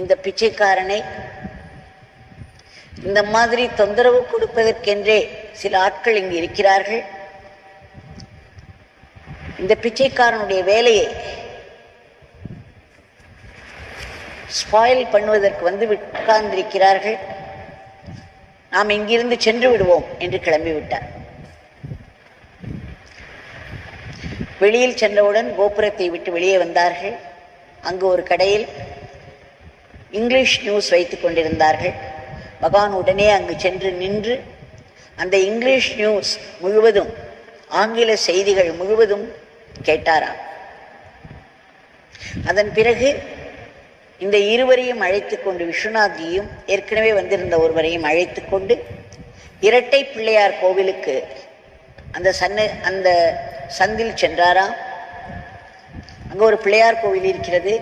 இந்த பிச்சைக்காரனை இந்த மாதிரி தொந்தரவு கொடுப்பதற்கென்றே சில ஆட்கள் இங்கு இருக்கிறார்கள். இந்த பிச்சைக்காரனுடைய வேலையை ஸ்பாயில் பண்ணுவதற்கு வந்து உட்கார்ந்திருக்கிறார்கள். நாம் இங்கிருந்து சென்று விடுவோம் என்று கிளம்பிவிட்டார். வெளியில் சென்றவுடன் கோபுரத்தை விட்டு வெளியே வந்தார்கள். அங்கு ஒரு கடையில் இங்கிலீஷ் நியூஸ் வைத்துக் கொண்டிருந்தார்கள். பகவான் உடனே அங்கு சென்று நின்று அந்த இங்கிலீஷ் நியூஸ் முழுவதும் ஆங்கில செய்திகள் முழுவதும் கேட்டாராம். அதன் பிறகு இந்த இருவரையும் அழைத்து கொண்டு விஸ்வநாதியும் ஏற்கனவே வந்திருந்த ஒருவரையும் அழைத்து கொண்டு இரட்டை பிள்ளையார் கோவிலுக்கு அந்த சன்ன அந்த சந்தில் சென்றாராம். அங்கே ஒரு பிள்ளையார் கோவில் இருக்கிறது.